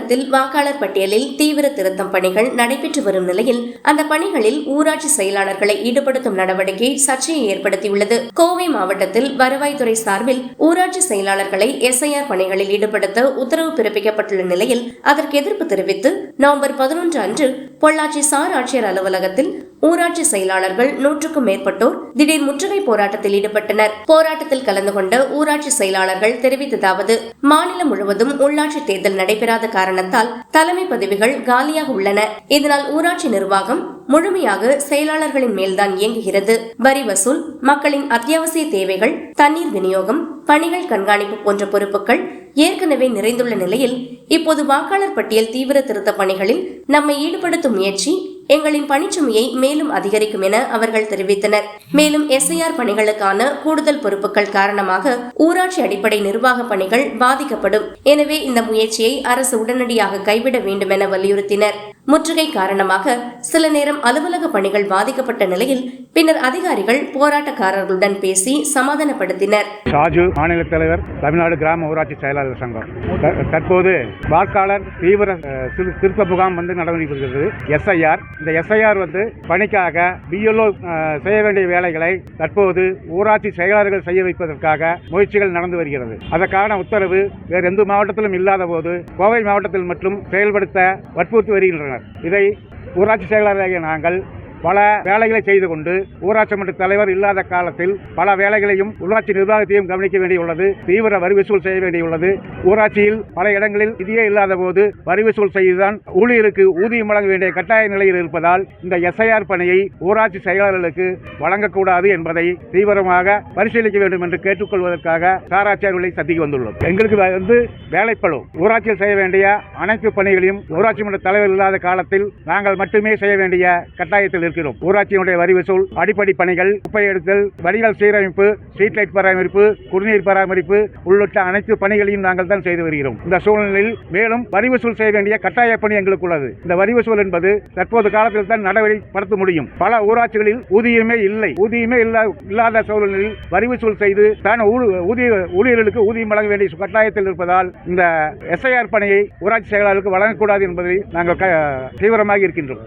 தமிழகத்தில் வாக்காளர் பட்டியலில் தீவிர திருத்தம் பணிகள் நடைபெற்று வரும் நிலையில் அந்த பணிகளில் ஊராட்சி செயலாளர்களை ஈடுபடுத்தும் நடவடிக்கை சர்ச்சையை ஏற்படுத்தியுள்ளது. கோவை மாவட்டத்தில் வருவாய்த்துறை சார்பில் ஊராட்சி செயலாளர்களை எஸ்ஐஆர் பணிகளில் ஈடுபடுத்த உத்தரவு பிறப்பிக்கப்பட்டுள்ள நிலையில் அதற்கு எதிர்ப்பு தெரிவித்து நவம்பர் பதினொன்று அன்று பொள்ளாச்சி சார் ஆட்சியர் அலுவலகத்தில் ஊராட்சி செயலாளர்கள் நூற்றுக்கும் மேற்பட்டோர் திடீர் முற்றுகை போராட்டத்தில் ஈடுபட்டனர். போராட்டத்தில் கலந்து கொண்ட ஊராட்சி செயலாளர்கள் தெரிவித்ததாவது மாநிலம் முழுவதும் உள்ளாட்சி தேர்தல் நடைபெறாத காரணத்தால் தலைமை பதவிகள் காலியாக உள்ளன. இதனால் ஊராட்சி நிர்வாகம் முழுமையாக செயலாளர்களின் மேல்தான் இயங்குகிறது. வரி வசூல் மக்களின் அத்தியாவசிய தேவைகள் தண்ணீர் விநியோகம் பணிகள் கண்காணிப்பு போன்ற பொறுப்புகள் ஏற்கனவே நிறைந்துள்ள நிலையில் இப்போது வாக்காளர் பட்டியல் தீவிர திருத்த பணிகளில் நம்மை ஈடுபடுத்தும் முயற்சி எங்களின் பணிச்சுமையை மேலும் அதிகரிக்கும் என அவர்கள் தெரிவித்தனர். மேலும் எஸ்ஐஆர் பணிகளுக்கான கூடுதல் பொறுப்புகள் காரணமாக ஊராட்சி அடிப்படை நிர்வாக பணிகள் பாதிக்கப்படும். எனவே இந்த முயற்சியை அரசு உடனடியாக கைவிட வேண்டும் என வலியுறுத்தினர். முற்றுகை காரணமாக சில நேரம் அலுவலக பணிகள் பாதிக்கப்பட்ட நிலையில் பின்னர் அதிகாரிகள் போராட்டக்காரர்களுடன் பேசி சமாதானப்படுத்தினர். ஷாஜு மாநில தலைவர் தமிழ்நாடு கிராம ஊராட்சி செயலாளர் சங்கம். த- தற்போது வாக்காளர் தீவிர திருத்த முகாம் வந்து நடவடிக்கை வருகிறது எஸ்ஐஆர் இந்த எஸ்ஐஆர் வந்து பணிக்காக பிஎல்ஓ செய்ய வேண்டிய வேலைகளை தற்போது ஊராட்சி செயலாளர்கள் செய்ய வைப்பதற்காக முயற்சிகள் நடந்து வருகிறது. அதற்கான உத்தரவு வேறு எந்த மாவட்டத்திலும் இல்லாத போது கோவை மாவட்டத்தில் மட்டும் செயல்படுத்த வற்புறுத்தி வருகின்றனர். இதை ஊராட்சி செயலாளராகிய நாங்கள் பல வேலைகளை செய்து கொண்டு ஊராட்சி மன்ற தலைவர் இல்லாத காலத்தில் பல வேலைகளையும் உள்ளாட்சி நிர்வாகத்தையும் கவனிக்க வேண்டியுள்ளது. தீவிர வரி வசூல் செய்ய வேண்டியுள்ளது. ஊராட்சியில் பல இடங்களில் நிதியே இல்லாத போது வரி வசூல் செய்துதான் ஊழியருக்கு ஊதியம் வழங்க வேண்டிய கட்டாய நிலையில் இருப்பதால் இந்த எஸ்ஐஆர் பணியை ஊராட்சி செயலாளர்களுக்கு வழங்கக்கூடாது என்பதை தீவிரமாக பரிசீலிக்க வேண்டும் என்று கேட்டுக்கொள்வதற்காக சாராட்சியர்களை சந்திக்க வந்துள்ளோம். எங்களுக்கு வந்து வேலைப்படும் ஊராட்சியில் செய்ய வேண்டிய அனைத்து பணிகளையும் ஊராட்சி மன்ற தலைவர் இல்லாத காலத்தில் நாங்கள் மட்டுமே செய்ய வேண்டிய கட்டாயத்தில் இருக்கிறோம் ஊராட்சியினுடைய வரி வசூல் அடிப்படை பணிகள் குப்பை எடுத்தல் வடிகால் சீரமைப்பு ஸ்ட்ரீட் லைட் பராமரிப்பு குடிநீர் பராமரிப்பு உள்ளிட்ட அனைத்து பணிகளையும் நாங்கள் தான் செய்து வருகிறோம். இந்த சூழ்நிலையில் மேலும் வரி வசூல் செய்ய வேண்டிய கட்டாய பணி எங்களுக்கு உள்ளது. இந்த வரி வசூல் என்பது தற்போது காலத்தில் தான் நடவடிக்கைப்படுத்த முடியும். பல ஊராட்சிகளில் ஊதியமே இல்லை. ஊதியமே இல்லா இல்லாத சூழ்நிலையில் வரி வசூல் செய்து தான் ஊதிய ஊழியர்களுக்கு ஊதியம் வழங்க வேண்டிய கட்டாயத்தில் இருப்பதால் இந்த எஸ்ஐஆர் பணியை ஊராட்சி செயலாளருக்கு வழங்கக்கூடாது என்பதை நாங்கள் க- தீவிரமாக இருக்கின்றோம்.